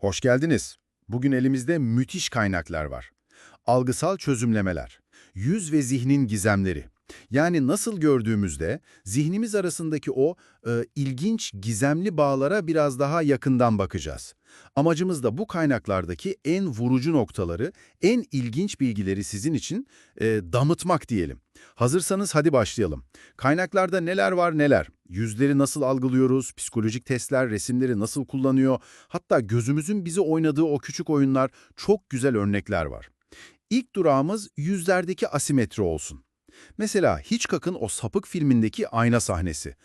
Hoş geldiniz. Bugün elimizde müthiş kaynaklar var. Algısal çözümlemeler, yüz ve zihnin gizemleri. Yani nasıl gördüğümüzde zihnimiz arasındaki o e, ilginç, gizemli bağlara biraz daha yakından bakacağız. Amacımız da bu kaynaklardaki en vurucu noktaları, en ilginç bilgileri sizin için e, damıtmak diyelim. Hazırsanız hadi başlayalım. Kaynaklarda neler var neler? Yüzleri nasıl algılıyoruz, psikolojik testler resimleri nasıl kullanıyor, hatta gözümüzün bize oynadığı o küçük oyunlar çok güzel örnekler var. İlk durağımız yüzlerdeki asimetri olsun. Mesela Hitchcock'ın o sapık filmindeki ayna sahnesi.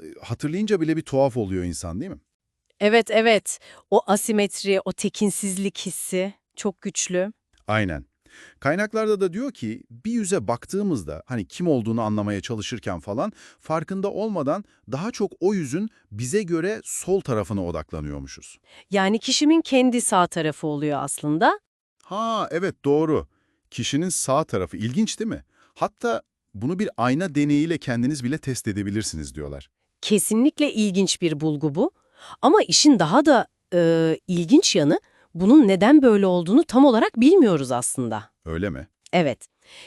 E, Hatırlayınca bile bir tuhaf oluyor insan değil mi? Evet evet. O asimetri, o tekinsizlik hissi çok güçlü. Aynen. Kaynaklarda da diyor ki bir yüze baktığımızda hani kim olduğunu anlamaya çalışırken falan farkında olmadan daha çok o yüzün bize göre sol tarafına odaklanıyormuşuz. Yani kişinin kendi sağ tarafı oluyor aslında. Ha evet doğru. Kişinin sağ tarafı ilginç değil mi? Hatta bunu bir ayna deneyiyle kendiniz bile test edebilirsiniz diyorlar. Kesinlikle ilginç bir bulgu bu. Ama işin daha da e, ilginç yanı bunun neden böyle olduğunu tam olarak bilmiyoruz aslında. Öyle mi? Evet.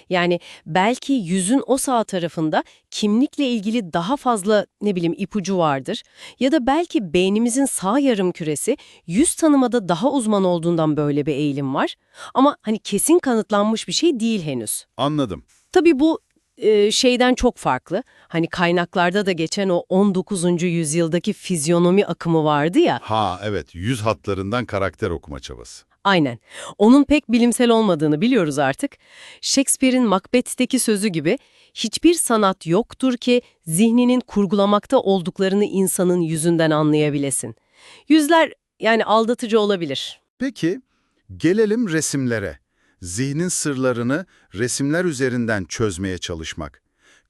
Yani belki yüzün o sağ tarafında kimlikle ilgili daha fazla ne bileyim ipucu vardır. Ya da belki beynimizin sağ yarım küresi yüz tanımada daha uzman olduğundan böyle bir eğilim var. Ama hani kesin kanıtlanmış bir şey değil henüz. Anladım. Tabii bu e, şeyden çok farklı. Hani kaynaklarda da geçen o 19. yüzyıldaki fizyonomi akımı vardı ya. Ha evet yüz hatlarından karakter okuma çabası. Aynen. Onun pek bilimsel olmadığını biliyoruz artık. Shakespeare'in Macbeth'teki sözü gibi hiçbir sanat yoktur ki zihninin kurgulamakta olduklarını insanın yüzünden anlayabilesin. Yüzler yani aldatıcı olabilir. Peki gelelim resimlere. Zihnin sırlarını resimler üzerinden çözmeye çalışmak.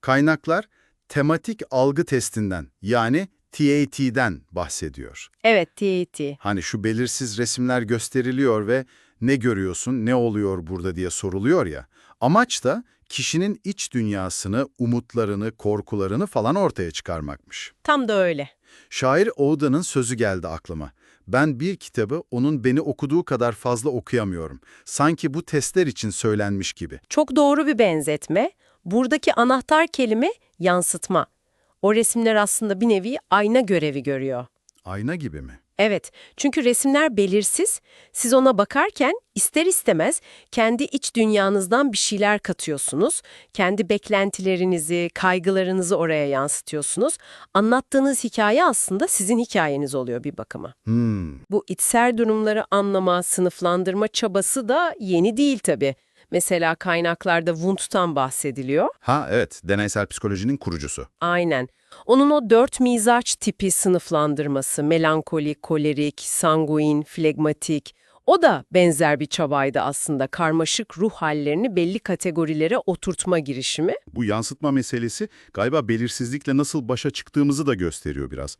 Kaynaklar tematik algı testinden yani TAT'den bahsediyor. Evet, TET. Hani şu belirsiz resimler gösteriliyor ve ne görüyorsun, ne oluyor burada diye soruluyor ya. Amaç da kişinin iç dünyasını, umutlarını, korkularını falan ortaya çıkarmakmış. Tam da öyle. Şair Oğda'nın sözü geldi aklıma. Ben bir kitabı onun beni okuduğu kadar fazla okuyamıyorum. Sanki bu testler için söylenmiş gibi. Çok doğru bir benzetme. Buradaki anahtar kelime yansıtma. O resimler aslında bir nevi ayna görevi görüyor. Ayna gibi mi? Evet, çünkü resimler belirsiz. Siz ona bakarken ister istemez kendi iç dünyanızdan bir şeyler katıyorsunuz. Kendi beklentilerinizi, kaygılarınızı oraya yansıtıyorsunuz. Anlattığınız hikaye aslında sizin hikayeniz oluyor bir bakıma. Hmm, Bu içsel durumları anlama, sınıflandırma çabası da yeni değil tabii. Mesela kaynaklarda Wundt'tan bahsediliyor. Ha evet, deneysel psikolojinin kurucusu. Aynen. Onun o dört mizaç tipi sınıflandırması, melankolik, kolerik, sanguin, flegmatik, o da benzer bir çabaydı aslında karmaşık ruh hallerini belli kategorilere oturtma girişimi. Bu yansıtma meselesi galiba belirsizlikle nasıl başa çıktığımızı da gösteriyor biraz.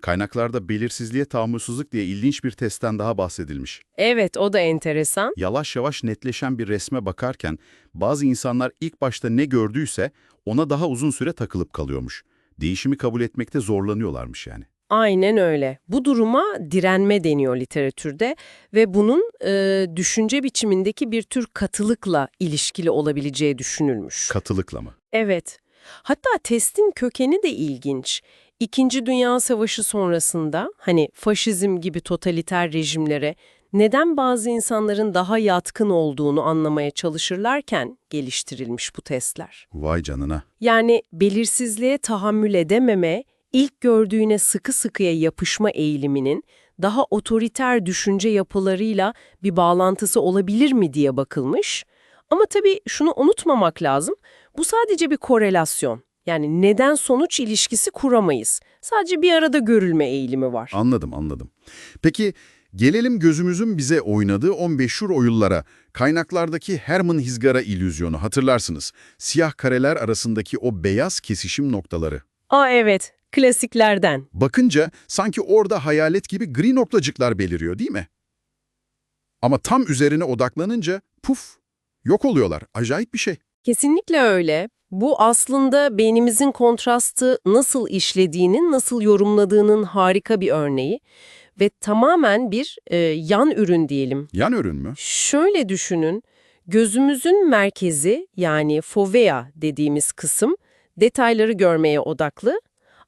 Kaynaklarda belirsizliğe tahammülsüzlük diye ilginç bir testten daha bahsedilmiş. Evet, o da enteresan. Yavaş yavaş netleşen bir resme bakarken bazı insanlar ilk başta ne gördüyse ona daha uzun süre takılıp kalıyormuş. Değişimi kabul etmekte zorlanıyorlarmış yani. Aynen öyle. Bu duruma direnme deniyor literatürde ve bunun e, düşünce biçimindeki bir tür katılıkla ilişkili olabileceği düşünülmüş. Katılıkla mı? Evet. Hatta testin kökeni de ilginç. İkinci Dünya Savaşı sonrasında hani faşizm gibi totaliter rejimlere neden bazı insanların daha yatkın olduğunu anlamaya çalışırlarken geliştirilmiş bu testler. Vay canına. Yani belirsizliğe tahammül edememe, ilk gördüğüne sıkı sıkıya yapışma eğiliminin daha otoriter düşünce yapılarıyla bir bağlantısı olabilir mi diye bakılmış. Ama tabii şunu unutmamak lazım, bu sadece bir korelasyon. Yani neden-sonuç ilişkisi kuramayız. Sadece bir arada görülme eğilimi var. Anladım, anladım. Peki gelelim gözümüzün bize oynadığı o meşhur oyunlara. Kaynaklardaki Hermann Hizgara illüzyonu hatırlarsınız. Siyah kareler arasındaki o beyaz kesişim noktaları. Aa evet, klasiklerden. Bakınca sanki orada hayalet gibi gri noktacıklar beliriyor değil mi? Ama tam üzerine odaklanınca puf, yok oluyorlar. Acayip bir şey. Kesinlikle öyle. Bu aslında beynimizin kontrastı nasıl işlediğinin, nasıl yorumladığının harika bir örneği. Ve tamamen bir e, yan ürün diyelim. Yan ürün mü? Şöyle düşünün, gözümüzün merkezi yani fovea dediğimiz kısım detayları görmeye odaklı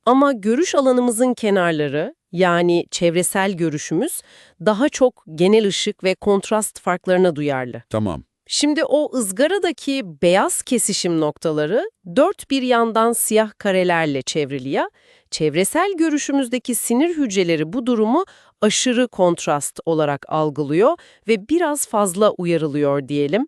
ama görüş alanımızın kenarları yani çevresel görüşümüz daha çok genel ışık ve kontrast farklarına duyarlı. Tamam. Şimdi o ızgaradaki beyaz kesişim noktaları dört bir yandan siyah karelerle çevrili ya, çevresel görüşümüzdeki sinir hücreleri bu durumu aşırı kontrast olarak algılıyor ve biraz fazla uyarılıyor diyelim.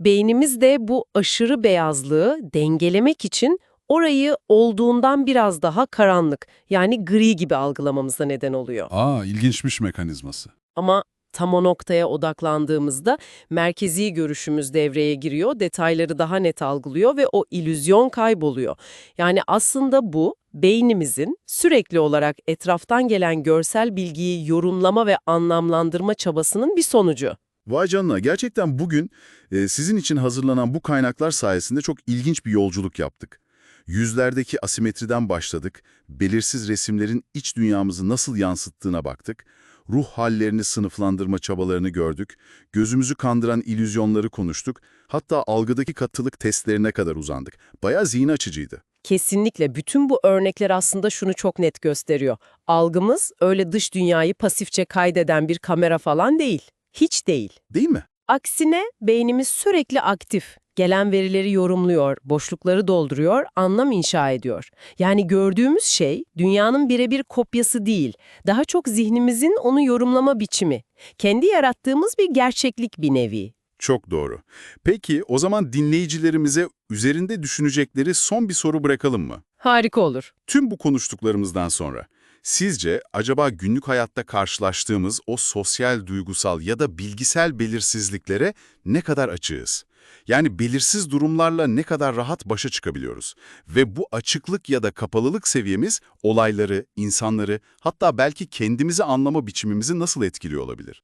Beynimiz de bu aşırı beyazlığı dengelemek için orayı olduğundan biraz daha karanlık yani gri gibi algılamamıza neden oluyor. Aa, ilginçmiş mekanizması. Ama tam o noktaya odaklandığımızda merkezi görüşümüz devreye giriyor, detayları daha net algılıyor ve o illüzyon kayboluyor. Yani aslında bu beynimizin sürekli olarak etraftan gelen görsel bilgiyi yorumlama ve anlamlandırma çabasının bir sonucu. Vay canına gerçekten bugün e, sizin için hazırlanan bu kaynaklar sayesinde çok ilginç bir yolculuk yaptık. Yüzlerdeki asimetriden başladık, belirsiz resimlerin iç dünyamızı nasıl yansıttığına baktık, ruh hallerini sınıflandırma çabalarını gördük, gözümüzü kandıran illüzyonları konuştuk, hatta algıdaki katılık testlerine kadar uzandık. Bayağı zihin açıcıydı. Kesinlikle bütün bu örnekler aslında şunu çok net gösteriyor. Algımız öyle dış dünyayı pasifçe kaydeden bir kamera falan değil. Hiç değil. Değil mi? Aksine beynimiz sürekli aktif. Gelen verileri yorumluyor, boşlukları dolduruyor, anlam inşa ediyor. Yani gördüğümüz şey dünyanın birebir kopyası değil, daha çok zihnimizin onu yorumlama biçimi. Kendi yarattığımız bir gerçeklik bir nevi. Çok doğru. Peki o zaman dinleyicilerimize üzerinde düşünecekleri son bir soru bırakalım mı? Harika olur. Tüm bu konuştuklarımızdan sonra sizce acaba günlük hayatta karşılaştığımız o sosyal, duygusal ya da bilgisel belirsizliklere ne kadar açığız? Yani belirsiz durumlarla ne kadar rahat başa çıkabiliyoruz? Ve bu açıklık ya da kapalılık seviyemiz olayları, insanları, hatta belki kendimizi anlama biçimimizi nasıl etkiliyor olabilir?